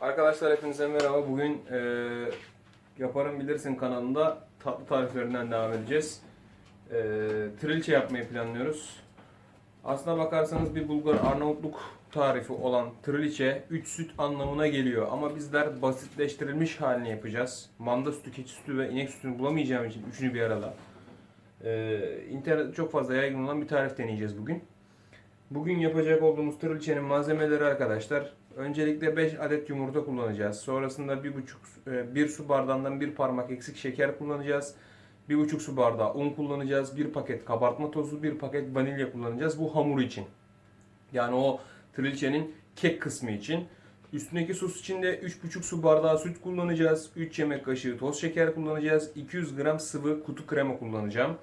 Arkadaşlar hepinize merhaba. Bugün e, Yaparım Bilirsin kanalında tatlı tariflerinden devam edeceğiz. E, trilce yapmayı planlıyoruz. Aslına bakarsanız bir Bulgar Arnavutluk tarifi olan trilce 3 süt anlamına geliyor. Ama bizler basitleştirilmiş halini yapacağız. Manda sütü, keçi sütü ve inek sütünü bulamayacağım için üçünü bir arada. E, internette çok fazla yaygın olan bir tarif deneyeceğiz bugün. Bugün yapacak olduğumuz trilcenin malzemeleri arkadaşlar. Öncelikle 5 adet yumurta kullanacağız. Sonrasında 1,5 1 su bardağından 1 parmak eksik şeker kullanacağız. 1,5 su bardağı un kullanacağız. 1 paket kabartma tozu, 1 paket vanilya kullanacağız. Bu hamur için. Yani o trilcenin kek kısmı için. Üstündeki sos için de 3,5 su bardağı süt kullanacağız. 3 yemek kaşığı toz şeker kullanacağız. 200 gram sıvı kutu krema kullanacağım.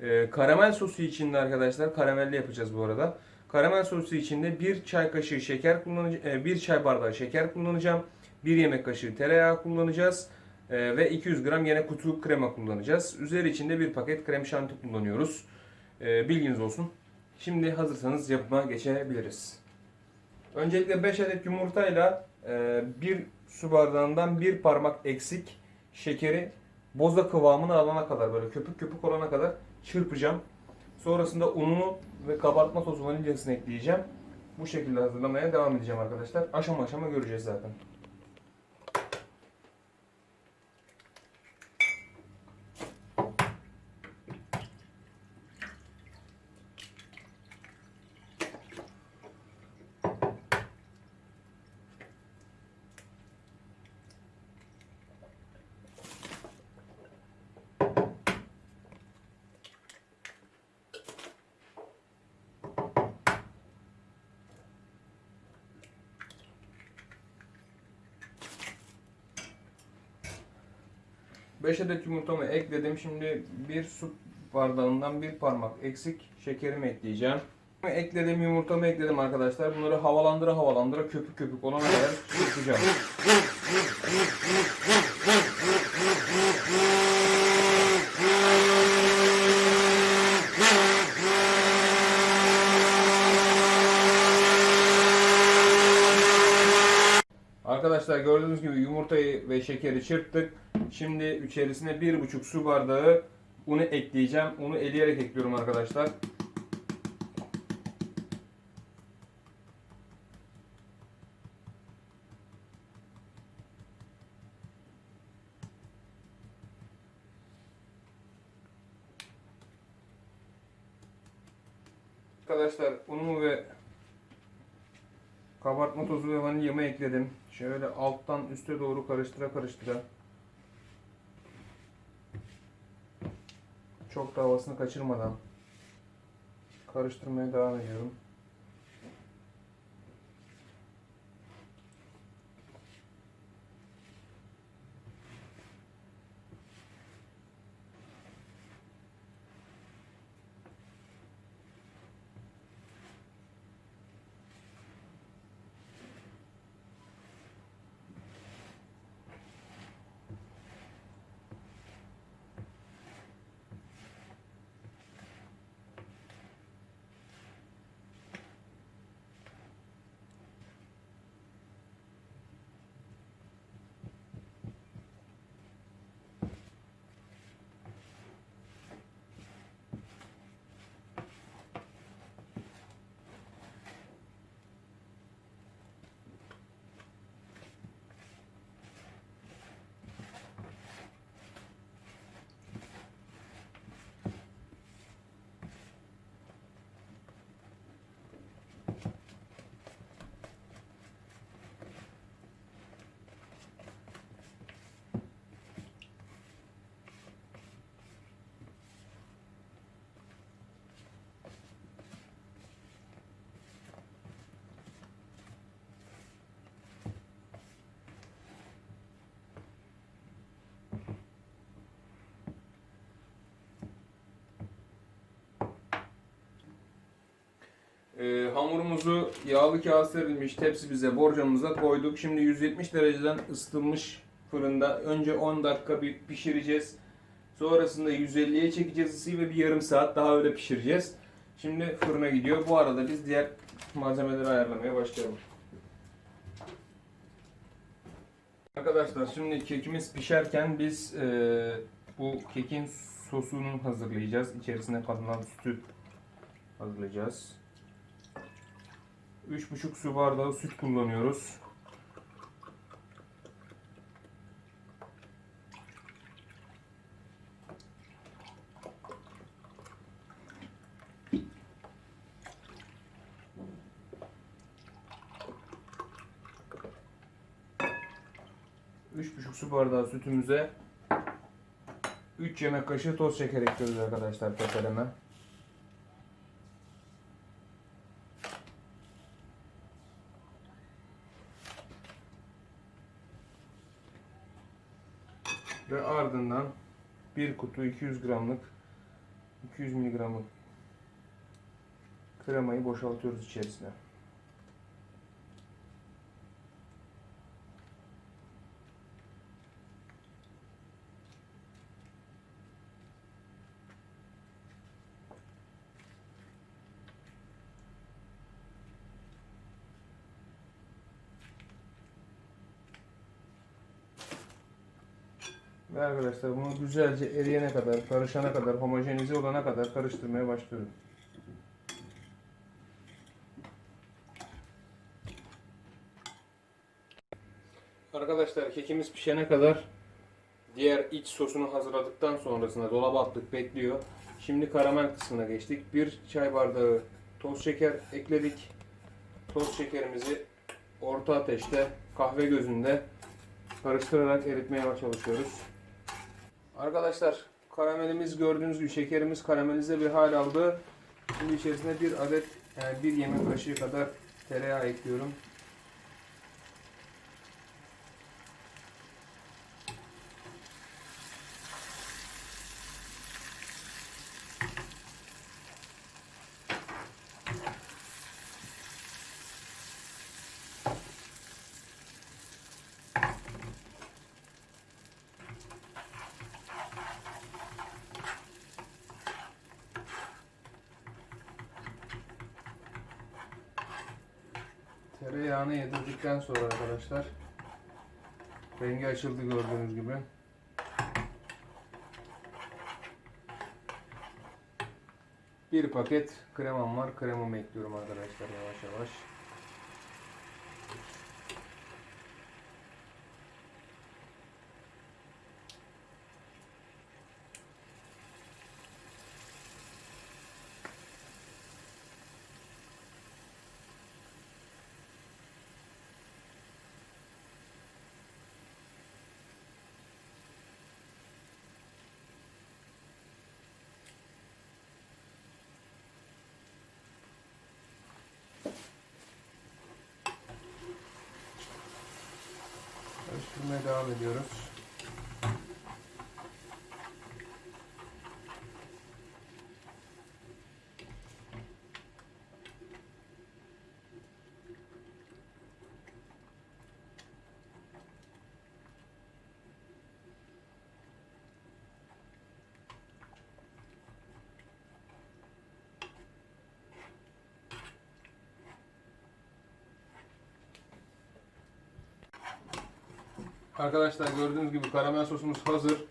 Ee, karamel sosu için de arkadaşlar karamelli yapacağız bu arada. Karamel sosu için de 1 çay kaşığı şeker kullanacağım. 1 çay bardağı şeker kullanacağım. 1 yemek kaşığı tereyağı kullanacağız. Ee, ve 200 gram yine kutu krema kullanacağız. Üzeri için de bir paket krem şanti kullanıyoruz. Ee, bilginiz olsun. Şimdi hazırsanız yapıma geçebiliriz. Öncelikle 5 adet yumurtayla 1 su bardağından 1 parmak eksik şekeri boza kıvamını alana kadar böyle köpük köpük olana kadar çırpacağım. Sonrasında ununu ve kabartma tozu vanilyasını ekleyeceğim. Bu şekilde hazırlamaya devam edeceğim arkadaşlar. Aşama aşama göreceğiz zaten. Beş adet yumurtamı ekledim. Şimdi bir su bardağından bir parmak eksik şekerimi ekleyeceğim. Ekledim yumurtamı ekledim arkadaşlar. Bunları havalandıra havalandıra köpük köpük olana kadar çırpacağım. Arkadaşlar gördüğünüz gibi yumurtayı ve şekeri çırptık. Şimdi içerisine 1,5 su bardağı unu ekleyeceğim. Unu eleyerek ekliyorum arkadaşlar. Arkadaşlar unumu ve kabartma tozu ve vanilyamı ekledim. Şöyle alttan üste doğru karıştıra karıştıra. Çok da havasını kaçırmadan karıştırmaya devam ediyorum. Ee, hamurumuzu yağlı kağıt serilmiş tepsimize, borcamıza koyduk. Şimdi 170 dereceden ısıtılmış fırında önce 10 dakika bir pişireceğiz. Sonrasında 150'ye çekeceğiz ısıyı ve bir yarım saat daha öyle pişireceğiz. Şimdi fırına gidiyor. Bu arada biz diğer malzemeleri ayarlamaya başlayalım. Arkadaşlar şimdi kekimiz pişerken biz e, bu kekin sosunu hazırlayacağız. İçerisine katılan sütü hazırlayacağız. 3,5 su bardağı süt kullanıyoruz. Üç buçuk su bardağı sütümüze 3 yemek kaşığı toz şeker ekliyoruz arkadaşlar tepeleme. Ve ardından bir kutu 200 gramlık 200 miligramlık kremayı boşaltıyoruz içerisine. Ve arkadaşlar bunu güzelce eriyene kadar, karışana kadar, homojenize olana kadar karıştırmaya başlıyorum. Arkadaşlar kekimiz pişene kadar diğer iç sosunu hazırladıktan sonrasında dolaba attık bekliyor. Şimdi karamel kısmına geçtik. Bir çay bardağı toz şeker ekledik. Toz şekerimizi orta ateşte kahve gözünde karıştırarak eritmeye çalışıyoruz. Arkadaşlar karamelimiz gördüğünüz gibi şekerimiz karamelize bir hal aldı. Şimdi içerisine bir adet yani bir yemek kaşığı kadar tereyağı ekliyorum. Tereyağını yedirdikten sonra arkadaşlar rengi açıldı gördüğünüz gibi. Bir paket kremam var. Kremamı ekliyorum arkadaşlar yavaş yavaş. Karıştırmaya devam ediyoruz. Arkadaşlar gördüğünüz gibi karamel sosumuz hazır.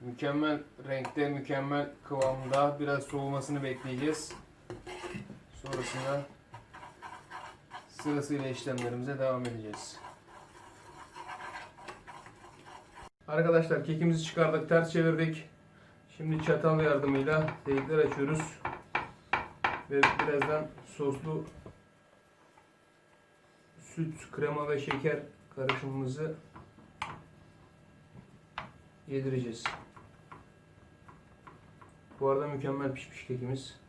Mükemmel renkte, mükemmel kıvamda. Biraz soğumasını bekleyeceğiz. Sonrasında sırasıyla işlemlerimize devam edeceğiz. Arkadaşlar kekimizi çıkardık, ters çevirdik. Şimdi çatal yardımıyla delikler açıyoruz. Ve birazdan soslu süt, krema ve şeker karışımımızı yedireceğiz. Bu arada mükemmel pişmiş kekimiz.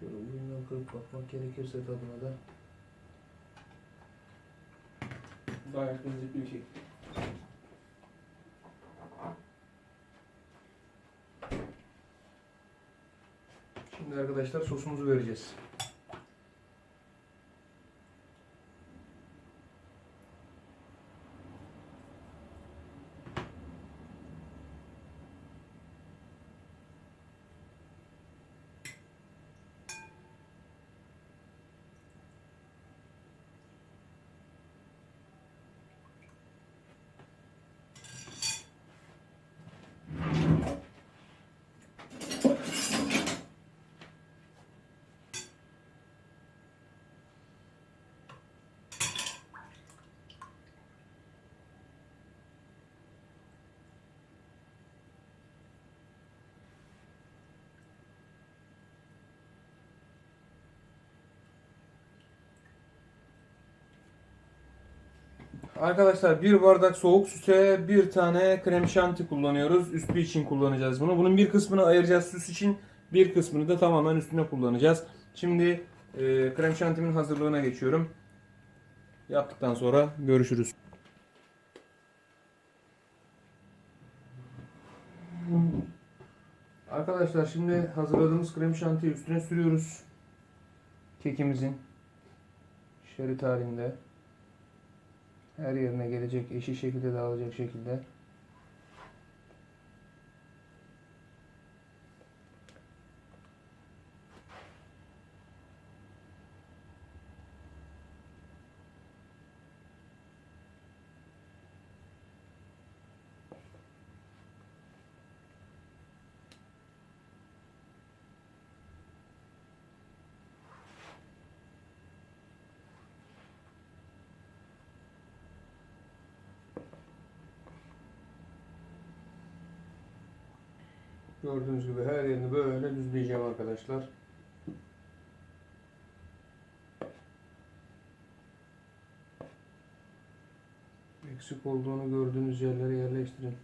Şöyle ucundan kırıp bakmak gerekirse tadına da gayet lezzetli bir şey. Şimdi arkadaşlar sosumuzu vereceğiz. Arkadaşlar bir bardak soğuk süte bir tane krem şanti kullanıyoruz. Üstü için kullanacağız bunu. Bunun bir kısmını ayıracağız süs için. Bir kısmını da tamamen üstüne kullanacağız. Şimdi e, krem şantimin hazırlığına geçiyorum. Yaptıktan sonra görüşürüz. Arkadaşlar şimdi hazırladığımız krem şantiyi üstüne sürüyoruz. Kekimizin şerit halinde her yerine gelecek, eşit şekilde dağılacak şekilde. Gördüğünüz gibi her yerini böyle düzleyeceğim arkadaşlar. Eksik olduğunu gördüğünüz yerlere yerleştirin.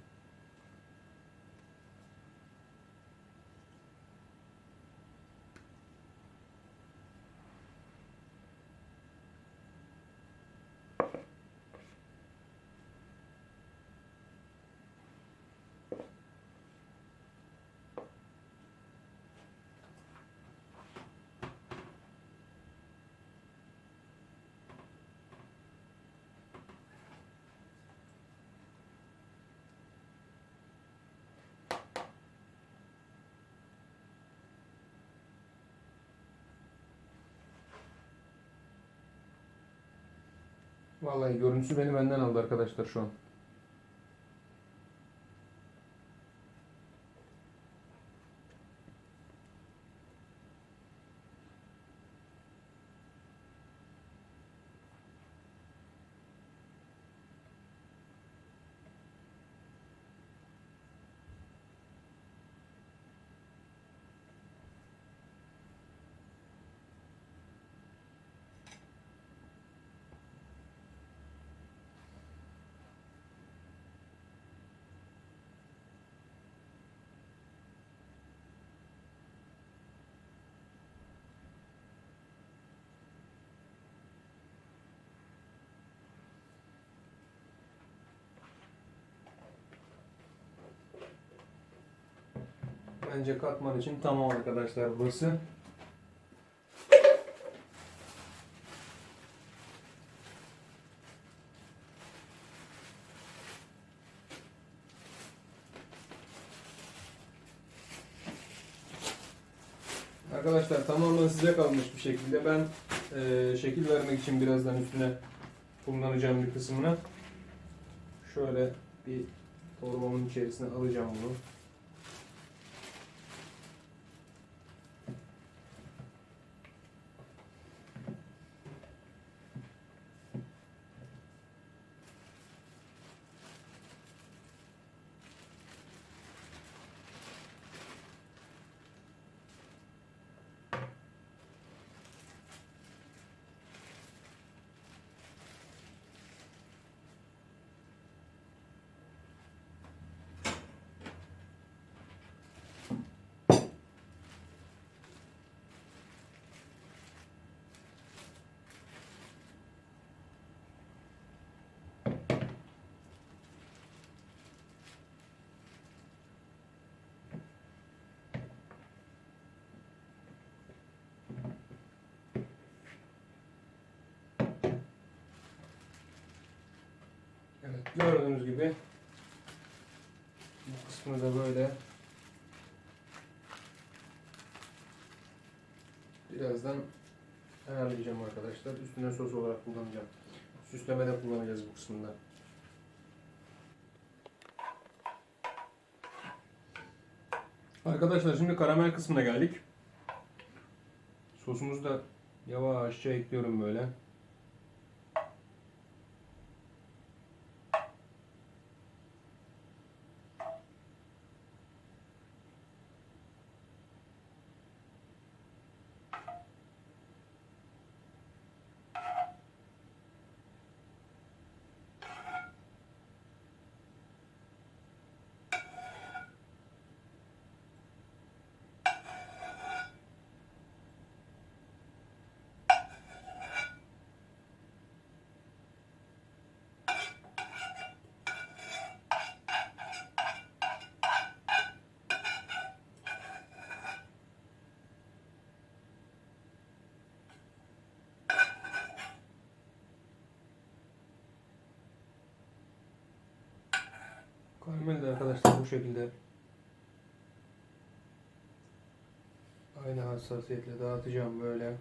Vallahi görüntüsü beni benden aldı arkadaşlar şu an. Bence katman için tamam arkadaşlar burası. Arkadaşlar tamamen size kalmış bir şekilde ben eee, şekil vermek için birazdan üstüne kullanacağım bir kısmını şöyle bir torbamın içerisine alacağım bunu. Evet gördüğünüz gibi bu kısmı da böyle birazdan ayarlayacağım arkadaşlar. Üstüne sos olarak kullanacağım. Süslemede kullanacağız bu kısmında. Arkadaşlar şimdi karamel kısmına geldik. Sosumuzu da yavaşça ekliyorum böyle. Mükemmel arkadaşlar bu şekilde. Aynı hassasiyetle dağıtacağım böyle.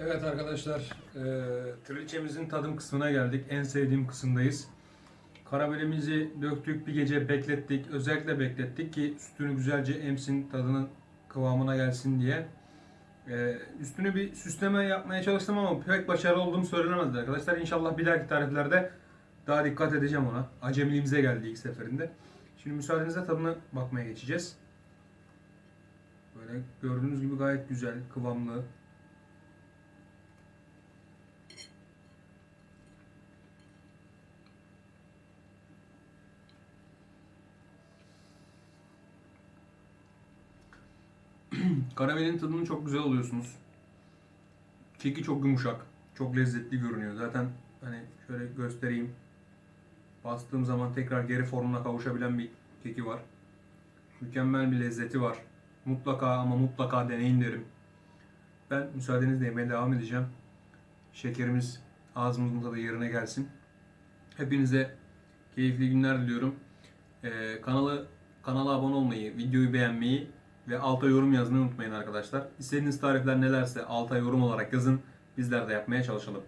Evet arkadaşlar, e, trilçemizin tadım kısmına geldik. En sevdiğim kısımdayız. Karamelimizi döktük, bir gece beklettik. Özellikle beklettik ki sütünü güzelce emsin, tadının kıvamına gelsin diye. E, üstünü bir süsleme yapmaya çalıştım ama pek başarılı olduğum söylenemezdi arkadaşlar. İnşallah bir dahaki tariflerde daha dikkat edeceğim ona. Acemiliğimize geldi ilk seferinde. Şimdi müsaadenizle tadına bakmaya geçeceğiz. Böyle gördüğünüz gibi gayet güzel, kıvamlı. Karamelin tadını çok güzel alıyorsunuz. Keki çok yumuşak, çok lezzetli görünüyor. Zaten hani şöyle göstereyim. Bastığım zaman tekrar geri formuna kavuşabilen bir keki var. Mükemmel bir lezzeti var. Mutlaka ama mutlaka deneyin derim. Ben müsaadenizle yemeye devam edeceğim. Şekerimiz ağzımızın tadı yerine gelsin. Hepinize keyifli günler diliyorum. Ee, kanalı kanala abone olmayı, videoyu beğenmeyi ve alta yorum yazmayı unutmayın arkadaşlar. İstediğiniz tarifler nelerse alta yorum olarak yazın. Bizler de yapmaya çalışalım.